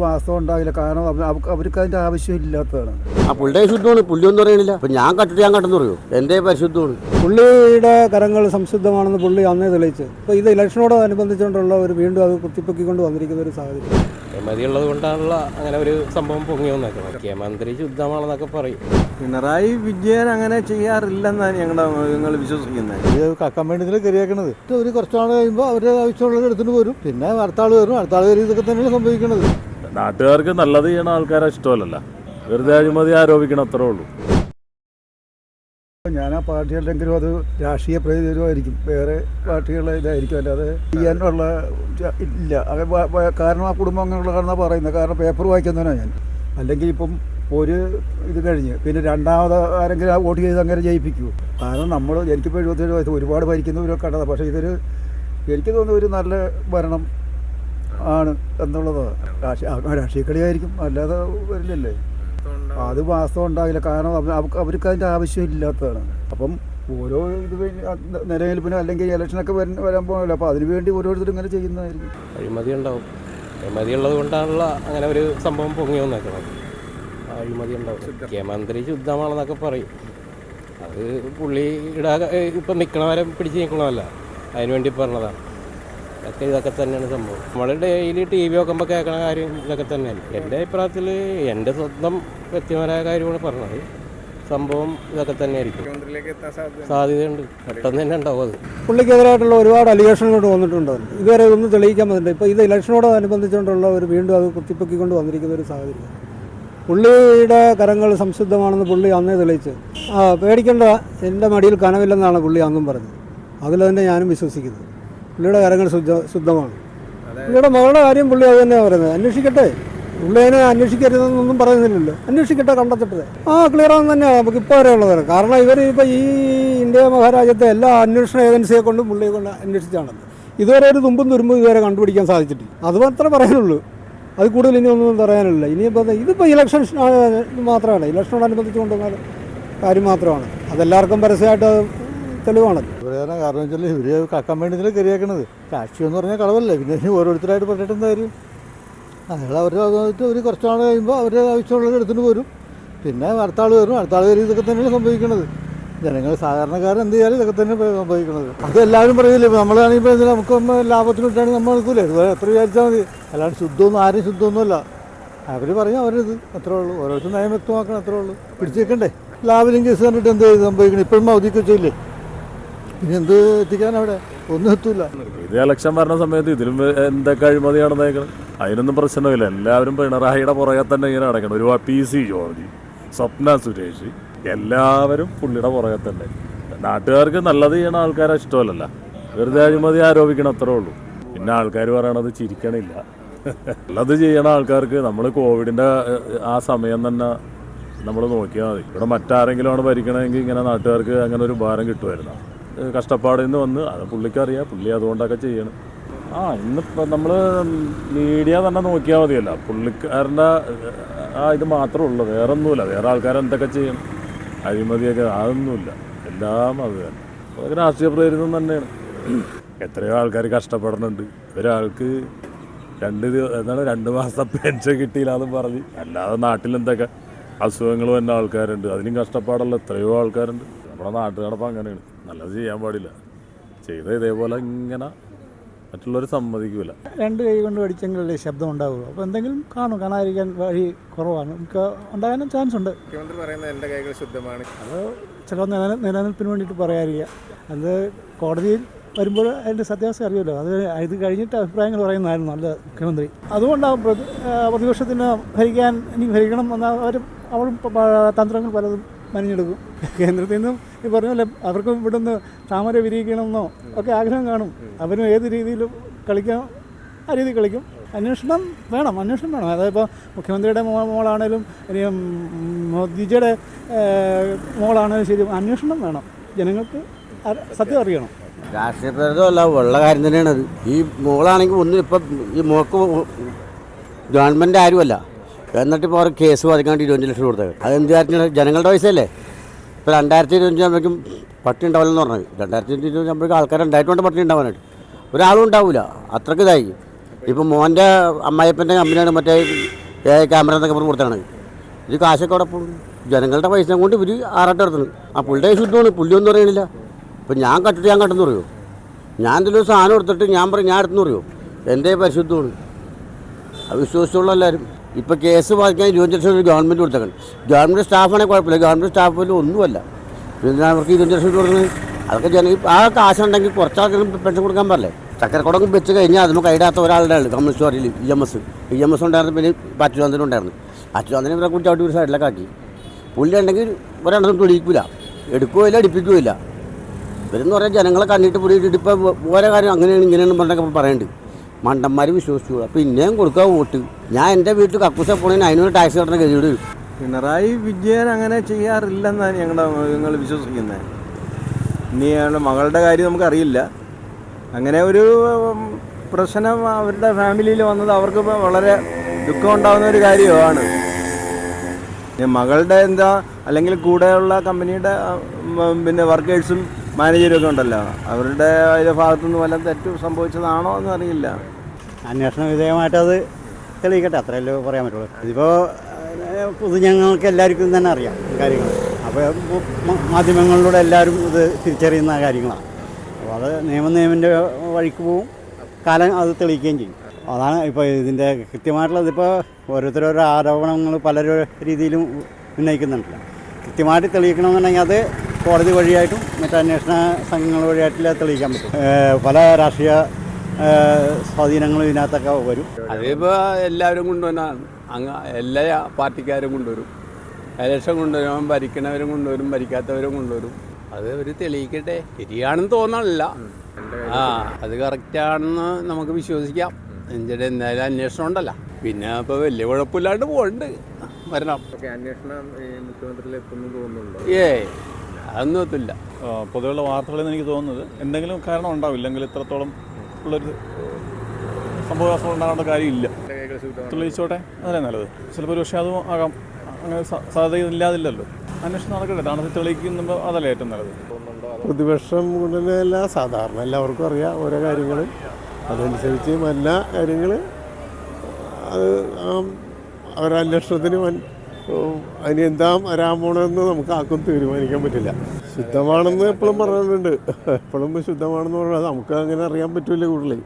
വാസ്തവം ഉണ്ടാവില്ല. കാരണം അവ- അവ- അവർക്ക് അതിന്റെ ആവശ്യമില്ലാത്തതാണ് ആ പുള്ളിയുടെ ശുദ്ധമാണ് പുള്ളി ഒന്നും പറയണില്ല അപ്പൊ ഞാൻ കട്ടിട്ട് ഞാൻ കട്ടെന്ന് പറയൂ. എന്റെ പരിശുദ്ധമാണ്. പുള്ളിയുടെ കരങ്ങൾ സംശുദ്ധമാണെന്ന് പുള്ളി അന്നേ തെളിയിച്ചു. അപ്പൊ ഇത് ഇലക്ഷനോട് അനുബന്ധിച്ചുകൊണ്ടുള്ള ഒരു വീണ്ടും അത് കുത്തിപ്പൊക്കിക്കൊണ്ട് വന്നിരിക്കുന്ന ഒരു സാഹചര്യം. മതിയുള്ളത് കൊണ്ടാണല്ലോ അങ്ങനെ ഒരു സംഭവം പൊങ്ങി വന്നേക്കുന്നത് മുഖ്യമന്ത്രി ശുദ്ധമാണെന്നൊക്കെ പറയും. പിണറായി വിജയൻ അങ്ങനെ ചെയ്യാറില്ലെന്നാണ് ഞങ്ങളുടെ നിങ്ങൾ വിശ്വസിക്കുന്നത്. ഇത് കക്കാൻ വേണ്ടി ഇതിൽ കയറിയേക്കണത് ഒരു കുറച്ച് നാൾ കഴിയുമ്പോൾ അവരുടെ ആവശ്യമുള്ളത് എടുത്തിട്ട് പോരും. പിന്നെ അടുത്താൾ വരും. അടുത്താൾ വരും. ഇതൊക്കെ തന്നെയാണ് സംഭവിക്കുന്നത് നാട്ടുകാർക്ക് നല്ലത് ചെയ്യണ ആൾക്കാരെ ഇഷ്ടമല്ലല്ല. വെറുതെ അഴിമതി ആരോപിക്കണം അത്രേ ഉള്ളൂ. ഞാൻ ആ പാർട്ടികളുടെങ്കിലും അത് രാഷ്ട്രീയ പ്രതിരോധമായിരിക്കും വേറെ പാർട്ടികളെ ഇതായിരിക്കും. അല്ലാതെ ചെയ്യാനുള്ള ഇല്ല. അത് കാരണം ആ കുടുംബം അങ്ങനെയുള്ള കാരണം പറയുന്നത്. കാരണം പേപ്പർ വായിക്കുന്നവനാണ് ഞാൻ. അല്ലെങ്കിൽ ഇപ്പം ഒരു ഇത് കഴിഞ്ഞ് പിന്നെ രണ്ടാമത് ആരെങ്കിലും ആ വോട്ട് ചെയ്ത് അങ്ങനെ ജയിപ്പിക്കൂ. കാരണം നമ്മൾ എനിക്കിപ്പോൾ എഴുപത്തേഴ് വയസ്സ് ഒരുപാട് ഭരിക്കുന്നവരൊക്കെ കണ്ടതാണ് പക്ഷേ ഇതൊരു എനിക്ക് തോന്നുന്നു ഒരു നല്ല ഭരണം ആണ് എന്നുള്ളത്. രാഷ്ട്രീയ കളിയായിരിക്കും അല്ലാതെ വരില്ലല്ലേ. അത് വാസ്തവം ഉണ്ടാകില്ല കാരണം അവർക്ക് അവ- അവർക്ക് അതിന്റെ ആവശ്യമില്ലാത്തതാണ്. അപ്പം ഓരോ ഇത് നിലനിൽപ്പിനും അല്ലെങ്കിൽ ഇലക്ഷനൊക്കെ വരാൻ വരാൻ പോകണല്ലോ അപ്പോൾ അതിനു വേണ്ടി ഓരോരുത്തരും ഇങ്ങനെ ചെയ്യുന്നതായിരിക്കും. അഴിമതി ഉണ്ടാവും അഴിമതി ഉള്ളത് കൊണ്ടാണല്ലോ അങ്ങനെ ഒരു സംഭവം പൊങ്ങി വന്നേക്കുന്നത് അഴിമതി ഉണ്ടാവും മുഖ്യമന്ത്രി ശുദ്ധമാണെന്നൊക്കെ പറയും. അത് പുള്ളിയുടെ ഇപ്പം നിൽക്കണവരെ പിടിച്ച് നിൽക്കണമല്ല അതിനുവേണ്ടി പറഞ്ഞതാണ്. ഇതൊക്കെ ഇതൊക്കെ തന്നെയാണ് സംഭവം. നമ്മൾ ഡെയിലി ടി വി നോക്കുമ്പോൾ കേൾക്കണ കാര്യം ഇതൊക്കെ തന്നെയാണ് എന്റെ അഭിപ്രായത്തിൽ എന്റെ സ്വന്തം വ്യക്തിപരമായ കാര്യമാണ് പറഞ്ഞത്. സംഭവം ഇതൊക്കെ തന്നെയായിരിക്കും. സാധ്യതയുണ്ട്. പെട്ടെന്ന് തന്നെ ഉണ്ടാവും അത്. പുള്ളിക്കെതിരായിട്ടുള്ള ഒരുപാട് അലിഗേഷനുകൾ വന്നിട്ടുണ്ട്. ഇതുവരെ ഒന്നും തെളിയിക്കാൻ പറ്റില്ല ഇപ്പോൾ ഇത് ഇലക്ഷനോടനുബന്ധിച്ചുകൊണ്ടുള്ള ഒരു വീണ്ടും അത് കുത്തിപ്പൊക്കിക്കൊണ്ട് വന്നിരിക്കുന്ന ഒരു സാഹചര്യം. പുള്ളിയുടെ കരങ്ങൾ സംശുദ്ധമാണെന്ന് പുള്ളി അന്നേ തെളിയിച്ച്. ആ പേടിക്കേണ്ട. എന്റെ മടിയിൽ കനവില്ലെന്നാണ് പുള്ളി അന്നും പറഞ്ഞത്. അതിൽ തന്നെ ഞാനും വിശ്വസിക്കുന്നത്. പുള്ളിയുടെ കാര്യങ്ങൾ ശുദ്ധ ശുദ്ധമാണ്. പുള്ളിയുടെ മകളുടെ കാര്യം പുള്ളി അത് തന്നെയാണ് പറയുന്നത്. അന്വേഷിക്കട്ടെ. പുള്ളി അതിനെ അന്വേഷിക്കരുതെന്നൊന്നും പറയുന്നില്ലല്ലോ. അന്വേഷിക്കട്ടെ കണ്ടെത്തട്ടെ. ആ ക്ലിയർ ആണെന്ന് തന്നെയാണ് നമുക്ക് ഇപ്പോൾ വരെയുള്ളത് കാരണം ഇവർ ഇപ്പോൾ ഈ ഇന്ത്യ മഹാരാജ്യത്തെ എല്ലാ അന്വേഷണ ഏജൻസിയെ കൊണ്ടും പുള്ളിയെ കൊണ്ട് അന്വേഷിച്ചാണത് ഇതുവരെ ഒരു തുമ്പും തുരുമ്പും ഇതുവരെ കണ്ടുപിടിക്കാൻ സാധിച്ചിട്ടില്ല. അത് മാത്രമേ പറയാനുള്ളൂ. അത് കൂടുതൽ ഇനി ഒന്നും പറയാനില്ല. ഇനിയിപ്പോൾ ഇതിപ്പോൾ ഇലക്ഷൻ മാത്രമാണ്. ഇലക്ഷനോടനുബന്ധിച്ച് കൊണ്ടുവന്നാൽ കാര്യം മാത്രമാണ്. അതെല്ലാവർക്കും പരസ്യമായിട്ട് തെളിവാണല്ലോ പറയാൻ കാരണം വെച്ചാൽ ഇവർ കക്കാൻ വേണ്ടി കരിയാക്കണത് രാഷ്ട്രീയം എന്ന് പറഞ്ഞാൽ കളവല്ലേ. പിന്നെ ഓരോരുത്തരായിട്ട് പറഞ്ഞിട്ട് എന്താ കാര്യം? അയാൾ അവർ വന്നിട്ട് ഒരു കുറച്ച് നാൾ കഴിയുമ്പോൾ അവരുടെ ആവശ്യമുള്ളത് എടുത്തിട്ട് പോരും. പിന്നെ അടുത്ത ആൾ വരും. അടുത്ത ആൾ വരും. ഇതൊക്കെ തന്നെയാണ് സംഭവിക്കുന്നത് ജനങ്ങൾ സാധാരണക്കാരൻ എന്ത് ചെയ്യാലും ഇതൊക്കെ തന്നെ സംഭവിക്കുന്നത് അത് എല്ലാവരും പറയില്ലേ നമ്മളാണെങ്കിൽ നമുക്ക് ലാഭത്തിന് വിട്ടാണെങ്കിൽ നമ്മൾ എടുക്കൂലേ ഇതുപോലെ എത്ര വിചാരിച്ചാൽ മതി. അല്ലാണ്ട് ശുദ്ധമൊന്നും ആരും ശുദ്ധമൊന്നുമല്ല. അവർ പറയും അവരിത്. അത്രേ ഉള്ളൂ. ഓരോരുത്തർ നയം വ്യക്തമാക്കണം. അത്രേ ഉള്ളൂ. പിടിച്ചേക്കണ്ടേ ലാഭലിംഗ് ലാഭലും കേസ് കണ്ടിട്ട് എന്ത് സംഭവിക്കണം. ഇപ്പോഴും അവധിക്ക് വെച്ചില്ലേ പിന്നെ എന്ത് എത്തിക്കാൻ അവിടെ? ഒന്നും എത്തൂല. ഇത് ഇലക്ഷൻ വരുന്ന സമയത്ത് ഇതിലും എന്തൊക്കെ അഴിമതി നടന്നേക്കണം അതിനൊന്നും പ്രശ്നമില്ല. എല്ലാവരും പിണറായിയുടെ പുറകെ തന്നെ ഇങ്ങനെ നടക്കണം. ഒരു P C George Swapna Suresh എല്ലാവരും പുള്ളിയുടെ പുറകെ തന്നെ. നാട്ടുകാർക്ക് നല്ലത് ചെയ്യണ ആൾക്കാരെ ഇഷ്ടമല്ലല്ല. വെറുതെ അഴിമതി ആരോപിക്കണം അത്രേ ഉള്ളൂ. പിന്നെ ആൾക്കാർ പറയണത് ചിരിക്കണില്ല. നല്ലത് ചെയ്യണ ആൾക്കാർക്ക് നമ്മൾ കോവിഡിന്റെ ആ സമയം തന്നെ നമ്മൾ നോക്കിയാൽ മതി. ഇവിടെ മറ്റാരെങ്കിലും ആണ് ഭരിക്കണമെങ്കിൽ ഇങ്ങനെ നാട്ടുകാർക്ക് അങ്ങനെ ഒരു ഭാരം കിട്ടുമായിരുന്നു? കഷ്ടപ്പാടിൽ നിന്ന് വന്ന് അത് പുള്ളിക്കറിയാം പുള്ളി അതുകൊണ്ടൊക്കെ ചെയ്യണം. ആ ഇന്നിപ്പോൾ നമ്മൾ മീഡിയ തന്നെ നോക്കിയാൽ മതിയല്ല. പുള്ളിക്കാരന്റെ ആ ഇത് മാത്രമേ ഉള്ളൂ. വേറെ ഒന്നുമില്ല വേറെ ആൾക്കാർ എന്തൊക്കെ ചെയ്യണം? അഴിമതിയൊക്കെ അതൊന്നുമില്ല. എല്ലാം അത് തന്നെ. അതൊക്കെ രാഷ്ട്രീയ പ്രേരിതം തന്നെയാണ്. എത്രയോ ആൾക്കാർ കഷ്ടപ്പെടുന്നുണ്ട്. ഒരാൾക്ക് രണ്ട് എന്താണ് രണ്ട് മാസം പെൻഷൻ കിട്ടിയില്ല എന്ന് പറഞ്ഞ് അല്ലാതെ നാട്ടിലെന്തൊക്കെ അസുഖങ്ങൾ വന്ന ആൾക്കാരുണ്ട്. അതിനും കഷ്ടപ്പാടുള്ള എത്രയോ ആൾക്കാരുണ്ട്. നമ്മുടെ നാട്ടു നടപ്പം അങ്ങനെയാണ്. നല്ലത് ചെയ്യാൻ പാടില്ല. ചെയ്ത ഇതേപോലെ ഇങ്ങനെ മറ്റുള്ളവർ സമ്മതിക്കൂല. രണ്ട് കൈ കൊണ്ട് പഠിച്ചെങ്കിലല്ലേ ശബ്ദം ഉണ്ടാവുള്ളൂ. അപ്പോൾ എന്തെങ്കിലും കാണും. കാണാതിരിക്കാൻ വഴി കുറവാണ്. നമുക്ക് ഉണ്ടാകാനും ചാൻസ് ഉണ്ട്. മുഖ്യമന്ത്രി പറയുന്നത് എന്റെ കൈകൾ ശുദ്ധമാണ്. അത് ചില നില നിലനിൽപ്പിന് വേണ്ടിയിട്ട് പറയാറില്ല. അത് കോടതിയിൽ വരുമ്പോൾ അതിന്റെ സത്യാവസ്ഥ അറിയുമല്ലോ. അത് ഇത് കഴിഞ്ഞിട്ട് അഭിപ്രായങ്ങൾ പറയുന്നതായിരുന്നു നല്ല മുഖ്യമന്ത്രി. അതുകൊണ്ടാണ് പ്രതി- പ്രതിപക്ഷത്തിന് ഭരിക്കാൻ ഇനി ഭരിക്കണം എന്ന അവർ അവളും തന്ത്രങ്ങൾ പലതും മനഞ്ഞെടുക്കും കേന്ദ്രത്തിൽ നിന്നും ഈ പറഞ്ഞ പോലെ ഇവിടെ ഇവിടുന്ന് താമര വിരിയിക്കണമെന്നോ ഒക്കെ ആഗ്രഹം കാണും. അവരും ഏത് രീതിയിലും കളിക്കാം ആ രീതിയിൽ കളിക്കും. അന്വേഷണം വേണം അന്വേഷണം വേണം. അതായത് ഇപ്പോൾ മുഖ്യമന്ത്രിയുടെ മോളാണേലും ഇനി മോദിജിയുടെ മോളാണേലും ശരി അന്വേഷണം വേണം. ജനങ്ങൾക്ക് സത്യം അറിയണം. രാഷ്ട്രീയ അല്ല ഉള്ള കാര്യം തന്നെയാണ് അത് ഈ മോളാണെങ്കിൽ ഒന്നും ഇപ്പം ഈ മോക്ക് ഗവൺമെന്റ് ആരുമല്ല. എന്നിട്ട് ഇപ്പോൾ അവർ കേസ് വാദിക്കാണ്ട് ഇരുപത്തഞ്ച് ലക്ഷം കൊടുത്തത്. അതെന്ത് കാര്യത്തിനാണ് ജനങ്ങളുടെ പൈസയല്ലേ? ഇപ്പോൾ രണ്ടായിരത്തി ഇരുപത്തഞ്ച് ആകുമ്പോഴേക്കും പട്ടി ഉണ്ടാവില്ലെന്ന് പറഞ്ഞത്. രണ്ടായിരത്തി ഇരുപത്തഞ്ച് ആകുമ്പോഴേക്കും ആൾക്കാർ രണ്ടായിരത്തി കൊണ്ട് പട്ടി ഉണ്ടാവാനായിട്ട്. ഒരാളും ഉണ്ടാവില്ല അത്രയ്ക്ക് ഇതായി. ഇപ്പം മോന്റെ അമ്മായിപ്പന്റെ കമ്പനിയാണ് മറ്റേ ക്യാമറ എന്നൊക്കെ പറഞ്ഞ് കൊടുത്താണ് ഇത് കാശൊക്കെ അവിടെ പോകും. ജനങ്ങളുടെ പൈസ കൊണ്ട് ഇവർ ആറാട്ട് നടത്തുന്നു. ആ പുള്ളിയുടെ ശുദ്ധമാണ് പുള്ളിയൊന്നും അറിയണില്ല. ഇപ്പം ഞാൻ കട്ടിട്ട് ഞാൻ കട്ടെന്ന് പറയുമോ ഞാൻ എന്തെങ്കിലും സാധനം എടുത്തിട്ട് ഞാൻ പറയും ഞാൻ എടുത്തെന്ന് പറയുമോ എന്റെ പരിശുദ്ധമാണ്. അത് വിശ്വസിച്ചുള്ള എല്ലാവരും. ഇപ്പോൾ കേസ് വായിക്കാൻ ഇരുപത്തഞ്ച് ലക്ഷം രൂപ ഗവൺമെന്റ് കൊടുത്തേക്കണം. ഗവൺമെന്റ് സ്റ്റാഫാണെങ്കിൽ കുഴപ്പമില്ല. ഗവൺമെന്റ് സ്റ്റാഫ് ഒന്നുമല്ല. പിന്നെ അവർക്ക് ഇരുപത്തഞ്ച് ലക്ഷം കൊടുക്കുന്നത് അതൊക്കെ ജന ആ കാശുണ്ടെങ്കിൽ കുറച്ചാൾക്കാരും പെൻഷൻ കൊടുക്കാൻ പറയേ ചക്കരക്കുടം വെച്ച് കഴിഞ്ഞാൽ അതിന് കൈടാത്ത ഒരാളുടെ ആണ് കമ്മ്യൂണിസ്റ്റ് പാർട്ടിയിൽ E M S. E M S ഉണ്ടായിരുന്നു പിന്നെ അച്യുതാന്തനും ഉണ്ടായിരുന്നു. അച്യുതാന്തനെ ഇവരെ കൂട്ടി ചവിട്ടി ഒരു സൈഡിലൊക്കെ ആക്കി. പുള്ളി ഉണ്ടെങ്കിൽ ഒരെണ്ണം തുടിക്കില്ല എടുക്കുകയില്ല അടിപ്പിക്കുകയില്ല ഇവരെന്ന് പറഞ്ഞാൽ ജനങ്ങളെ കണ്ടിട്ട് പുള്ളി ഇടിപ്പോൾ ഓരോ കാര്യം അങ്ങനെയാണ് ഇങ്ങനെയാണ് പറഞ്ഞൊക്കെ പറയുന്നുണ്ട് മണ്ടന്മാർ വിശ്വസിച്ചു പിന്നെയും കൊടുക്കുക വോട്ട്. ഞാൻ എന്റെ വീട്ടിൽ കക്കൂസ പോണേന് അതിനൊരു ടാക്സ് കട്ടണ ഗതിയോട് പിണറായി വിജയൻ അങ്ങനെ ചെയ്യാറില്ലെന്നാണ് ഞങ്ങളുടെ ഞങ്ങൾ വിശ്വസിക്കുന്നത് ഇനി അയാളുടെ മകളുടെ കാര്യം നമുക്കറിയില്ല. അങ്ങനെ ഒരു പ്രശ്നം അവരുടെ ഫാമിലിയിൽ വന്നത് അവർക്ക് വളരെ ദുഃഖം ഉണ്ടാകുന്ന ഒരു കാര്യമാണ്. മകളുടെ എന്താ അല്ലെങ്കിൽ കൂടെയുള്ള കമ്പനിയുടെ പിന്നെ വർക്കേഴ്സും മാനേജരും ഒക്കെ ഉണ്ടല്ലോ. അവരുടെ അതിന്റെ ഭാഗത്തുനിന്ന് വല്ല തെറ്റ് സംഭവിച്ചതാണോ എന്ന് അറിയില്ല. അന്വേഷണ വിധേയമായിട്ട് അത് തെളിയിക്കട്ടെ. അത്രയല്ലേ പറയാൻ പറ്റുള്ളൂ. ഇതിപ്പോൾ പൊതുജനങ്ങൾക്ക് എല്ലാവർക്കും തന്നെ അറിയാം കാര്യങ്ങൾ. അപ്പോൾ മാധ്യമങ്ങളിലൂടെ എല്ലാവരും ഇത് തിരിച്ചറിയുന്ന കാര്യങ്ങളാണ്. അപ്പോൾ അത് നിയമ നിയമന്റെ വഴിക്ക് പോവും. കാലം അത് തെളിയിക്കുകയും ചെയ്യും. അതാണ് ഇപ്പോൾ ഇതിന്റെ കൃത്യമായിട്ടുള്ളത് ഇപ്പോൾ ഓരോരുത്തരോരോ ആരോപണങ്ങൾ പല രീതിയിലും ഉന്നയിക്കുന്നുണ്ടല്ലോ. കൃത്യമായിട്ട് തെളിയിക്കണമെന്നുണ്ടെങ്കിൽ അത് കോടതി വഴിയായിട്ടും മറ്റ് അന്വേഷണ സംഘങ്ങൾ വഴിയായിട്ടില്ല തെളിയിക്കാൻ പറ്റും. പല രാഷ്ട്രീയ സ്വാധീനങ്ങളും ഇതിനകത്തൊക്കെ വരും. അതിപ്പോൾ എല്ലാവരും കൊണ്ടുവന്നാണ് അങ്ങ് എല്ലാ പാർട്ടിക്കാരും കൊണ്ടുവരും. ഇലക്ഷൻ കൊണ്ടുവരും ഭരിക്കണവരും കൊണ്ടുവരും ഭരിക്കാത്തവരും കൊണ്ടുവരും. അത് അവർ തെളിയിക്കട്ടെ. ശരിയാണെന്ന് തോന്നണില്ല. ആ അത് കറക്റ്റാണെന്ന് നമുക്ക് വിശ്വസിക്കാം. എന്നിട്ട് എന്തായാലും അന്വേഷണം ഉണ്ടല്ലോ. പിന്നെ ഇപ്പോൾ വലിയ കുഴപ്പമില്ലാണ്ട് പോകണ്ട് വരണം. അന്വേഷണം തോന്നുന്നുണ്ടോ? ഏ അതൊന്നും എത്തില്ല പൊതുവെയുള്ള വാർത്തകളിൽ നിന്ന് എനിക്ക് തോന്നുന്നത് എന്തെങ്കിലും കാരണം ഉണ്ടാവും. ഇല്ലെങ്കിൽ ഇത്രത്തോളം ഉള്ളൊരു സംഭവം ഉണ്ടാകേണ്ട കാര്യമില്ല. തെളിയിച്ചോട്ടെ അതല്ലേ നല്ലത്. ചിലപ്പോൾ ഒരു പക്ഷേ അതും ആകാം. അങ്ങനെ സ- സാധ്യത ഇല്ലാതില്ലല്ലോ. അന്വേഷണം നടക്കട്ടെ. താണത്തിൽ തെളിയിക്കുമ്പോൾ അതല്ലേ ഏറ്റവും നല്ലത്. പ്രതിപക്ഷം കൊണ്ടുതന്നെയല്ല സാധാരണ എല്ലാവർക്കും അറിയാം ഓരോ കാര്യങ്ങൾ അതനുസരിച്ച് എല്ലാ കാര്യങ്ങൾ അത് ആ അവരന്വേഷണത്തിന് അതിന് എന്താ വരാൻ പോണെന്ന് നമുക്ക് ആർക്കും തീരുമാനിക്കാൻ പറ്റില്ല. ശുദ്ധമാണെന്ന് എപ്പോഴും പറയാറുണ്ട് എപ്പോഴും ശുദ്ധമാണെന്ന് പറഞ്ഞാൽ നമുക്ക് അങ്ങനെ അറിയാൻ പറ്റില്ല കൂടുതൽ